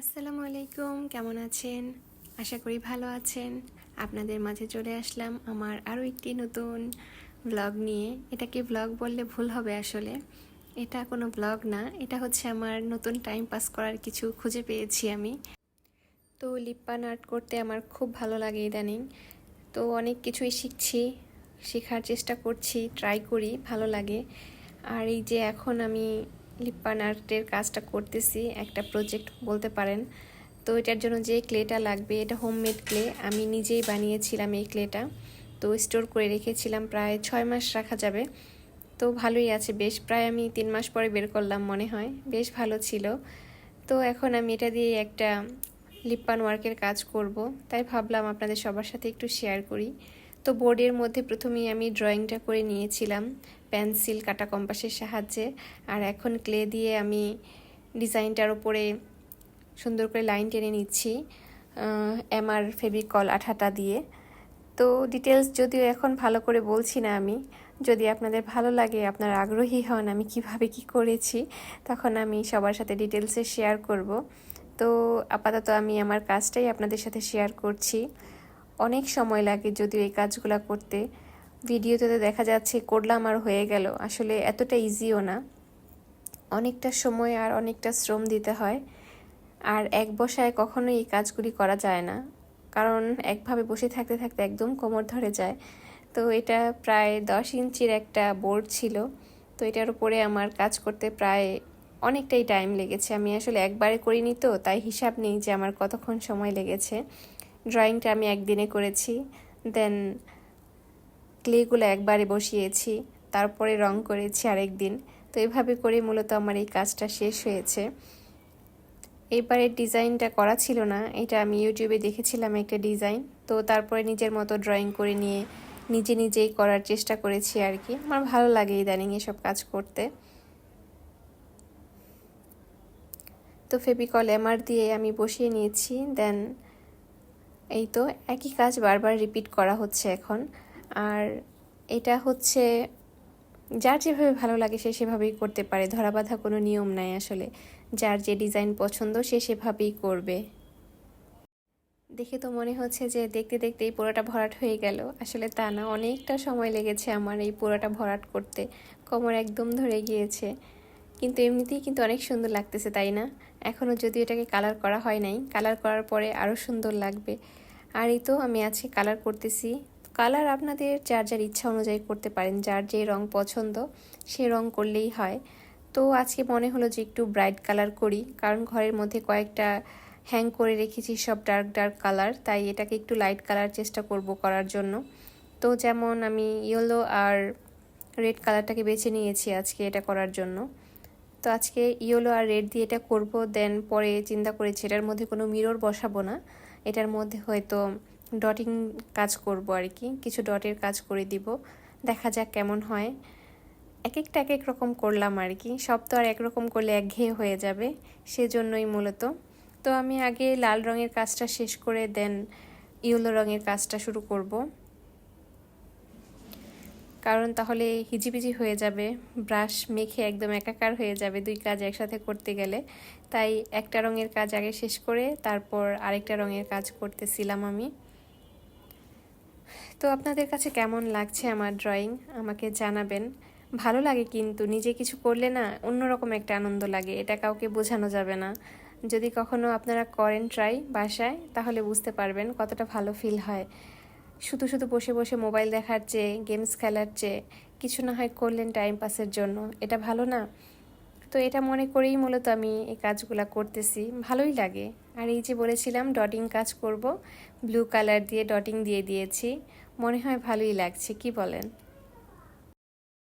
আসসালামু আলাইকুম, কেমন আছেন? আশা করি ভালো আছেন। আপনাদের মাঝে চলে আসলাম আমার আরও একটি নতুন ব্লগ নিয়ে। এটাকে ব্লগ বললে ভুল হবে আসলে। এটা কোনো ব্লগ না, এটা হচ্ছে আমার নতুন টাইম পাস করার কিছু খুঁজে পেয়েছি আমি। তো লিপ্পান আর্ট করতে আমার খুব ভালো লাগে ইদানিং। তো অনেক কিছুই শিখছি, শেখার চেষ্টা করছি ট্রাই করি, ভালো লাগে। আর এই যে এখন আমি লিপ্পান আর্টের কাজটা করতেছি, একটা প্রজেক্ট বলতে পারেন। তো এটার জন্য যে ক্লেটা লাগবে, এটা হোমমেড ক্লে আমি নিজেই বানিয়েছিলাম এই ক্লেটা। তো স্টোর করে রেখেছিলাম প্রায় ছয় মাস রাখা যাবে। তো ভালোই আছে, বেশ প্রায় আমি তিন মাস পরে বের করলাম মনে হয়। বেশ ভালো ছিল। তো এখন আমি এটা দিয়ে একটা লিপ্পান ওয়ার্কের কাজ করব। তাই ভাবলাম আপনাদের সবার সাথে একটু শেয়ার করি। তো বোর্ডের মধ্যে প্রথমেই আমি ড্রয়িংটা করে নিয়েছিলাম, পেন্সিল, কাটা কম্পাসের সাহায্যে। আর এখন ক্লে দিয়ে আমি ডিজাইনটার উপরে সুন্দর করে লাইন টেনে নিচ্ছি এমআর ফেবিকল আঠাটা দিয়ে। তো ডিটেলস যদিও এখন ভালো করে বলছি না আমি, যদি আপনাদের ভালো লাগে, আপনারা আগ্রহী হন আমি কীভাবে কি করেছি, তখন আমি সবার সাথে ডিটেলসে শেয়ার করব। তো আপাতত আমি আমার কাজটাই আপনাদের সাথে শেয়ার করছি। অনেক সময় লাগে যদিও এই কাজগুলো করতে। ভিডিওতে দেখা যাচ্ছে করলাম আর হয়ে গেল। আসলে এতটা ইজিও না। অনেকটা সময় আর অনেকটা শ্রম দিতে হয়। আর এক বসায় কখনো এই কাজগুলি করা যায় না। কারণ একভাবে বসে থাকতে থাকতে একদম কোমর ধরে যায়। তো এটা প্রায় দশ ইঞ্চির একটা বোর্ড ছিল। তো এটার উপরে আমার কাজ করতে প্রায় অনেকটাই টাইম লেগেছে। আমি আসলে একবারে করিনি তো, তাই হিসাব নেই যে আমার কতক্ষণ সময় লেগেছে। ড্রয়িংটা আমি একদিনে করেছি দেন ক্লেগুলো একবারে বসিয়েছি, তারপরে রং করেছি আরেক দিন তো এভাবে করে মূলত আমার এই কাজটা শেষ হয়েছে। এবারের ডিজাইনটা করা ছিল না, এটা আমি ইউটিউবে দেখেছিলাম একটা ডিজাইন। তো তারপরে নিজের মতো ড্রয়িং করে নিয়ে নিজে নিজেই করার চেষ্টা করেছি আর কি আমার ভালো লাগে ইদানিং এসব কাজ করতে। তো ফেবিকল এমআর দিয়ে আমি বসিয়ে নিয়েছি দেন এই তো, একই কাজ বারবার রিপিট করা হচ্ছে এখন। আর এটা হচ্ছে, যার যেভাবে ভালো লাগে সে সেভাবেই করতে পারে। ধরাবাধা কোনো নিয়ম নাই আসলে। যার যে ডিজাইন পছন্দ সে সেভাবেই করবে। দেখে তো মনে হচ্ছে যে দেখতে দেখতে এই পোড়াটা ভরাট হয়ে গেল। আসলে তা না, অনেকটা সময় লেগেছে আমার এই পোড়াটা ভরাট করতে। কোমর একদম ধরে গিয়েছে। কিন্তু এমনিতেই কিন্তু অনেক সুন্দর লাগতেছে, তাই না? এখনও যদি এটাকে কালার করা হয় নাই কালার করার পরে আরও সুন্দর লাগবে। আর এই তো আমি আজকে কালার করতেছি। কালার আপনাদের যার যার ইচ্ছা অনুযায়ী করতে পারেন, যার যে রং পছন্দ, সে রং করলেই হয়। তো আজকে মনে হলো যে একটু ব্রাইট কালার করি, কারণ ঘরের মধ্যে কয়েকটা হ্যাং করে রেখেছি সব ডার্ক ডার্ক কালার তাই এটাকে একটু লাইট কালার চেষ্টা করব করার জন্য। তো যেমন আমি ইয়েলো আর রেড কালারটাকে বেছে নিয়েছি আজকে এটা করার জন্য। তো আজকে ইয়েলো আর রেড দিয়ে এটা করব দেন পরে চিন্তা করেছি এটার মধ্যে কোনো মিরর বসাবো না। এটার মধ্যে হয়তো ডটিং কাজ করব আর কি, কিছু ডটের কাজ করে দিব। দেখা যাক কেমন হয়। এক একটা এক এক রকম করলাম আর কি, সব তো আর একরকম করলে একঘেয়ে হয়ে যাবে, সেজন্যই মূলত। তো আমি আগে লাল রঙের কাজটা শেষ করে দেন ইয়েলো রঙের কাজটা শুরু করব। কারণ তাহলে হিজিবিজি হয়ে যাবে, ব্রাশ মেখে একদম একাকার হয়ে যাবে দুই কাজ একসাথে করতে গেলে। তাই একটা রঙের কাজ আগে শেষ করে তারপর আরেকটা রঙের কাজ করতেছিলাম আমি। তো আপনাদের কাছে কেমন লাগছে আমার ড্রয়িং? আমাকে জানাবেন। ভালো লাগে কিন্তু, নিজে কিছু করলে না অন্যরকম একটা আনন্দ লাগে, এটা কাউকে বোঝানো যাবে না। যদি কখনো আপনারা করেন ট্রাই বাসায়, তাহলে বুঝতে পারবেন কতটা ভালো ফিল হয়। শুধু শুধু বসে বসে মোবাইল দেখার চেয়ে, গেমস খেলার চেয়ে কিছু না হয় করলেন টাইম পাসের জন্য। এটা ভালো না? তো এটা মনে করেই মূলত আমি এই কাজগুলো করতেছি। ভালোই লাগে। আর এই যে বলেছিলাম ডটিং কাজ করব। ব্লু কালার দিয়ে ডটিং দিয়ে দিয়েছি। মনে হয় ভালোই লাগছে, কি বলেন?